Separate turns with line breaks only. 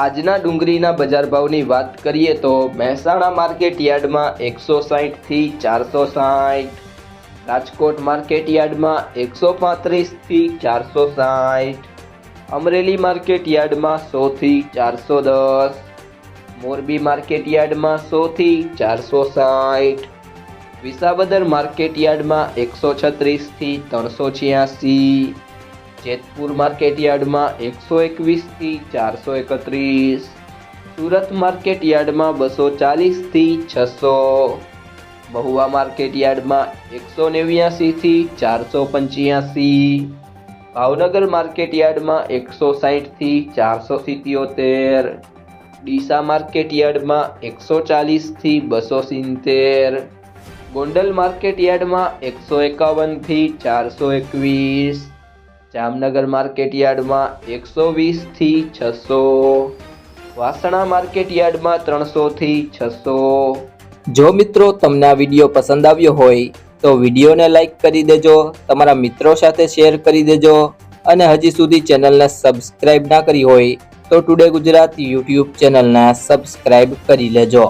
આજના ડુંગળીના બજાર ભાવની વાત કરીએ તો મહેસાણા માર્કેટ યાર્ડમાં એકસો સાહીઠથી ચારસો સાહીઠ. રાજકોટ માર્કેટ યાર્ડમાં એકસો પાંત્રીસથી ચારસો સાહીઠ. અમરેલી માર્કેટ યાર્ડમાં સોથી ચારસો દસ. મોરબી માર્કેટ યાર્ડમાં સોથી ચારસો સાહીઠ. વિસાવદર માર્કેટ યાર્ડમાં એકસો છત્રીસથી ત્રણસો છ્યાસી. જેતપુર માર્કેટ યાર્ડમાં એકસો એકવીસથી ચારસો એકત્રીસ. સુરત માર્કેટ યાર્ડમાં બસો ચાલીસથી છસો. મહુવા માર્કેટ યાર્ડમાં એકસો નેવ્યાસીથી ચારસો પંચ્યાસી. ભાવનગર માર્કેટ યાર્ડમાં એકસો સાહીઠથી ચારસો સિત્યોતેર. ડીસા માર્કેટ યાર્ડમાં એકસો ચાલીસથી બસો સિત્તેર. ગોંડલ માર્કેટ યાર્ડમાં એકસો એકાવનથી ચારસો એકવીસ. જામનગર માર્કેટ યાર્ડમાં એકસો વીસથી છસો. વાસણા માર્કેટ યાર્ડમાં ત્રણસોથી છસો. જો મિત્રો તમને આ વીડિયો પસંદ આવ્યો હોય, તો વિડીયોને લાઇક કરી દેજો, તમારા મિત્રો સાથે શેર કરી દેજો, અને હજી સુધી ચેનલને સબસ્ક્રાઇબ ના કરી હોય, તો ટુડે ગુજરાત યુટ્યુબ ચેનલને સબસ્ક્રાઇબ કરી લેજો.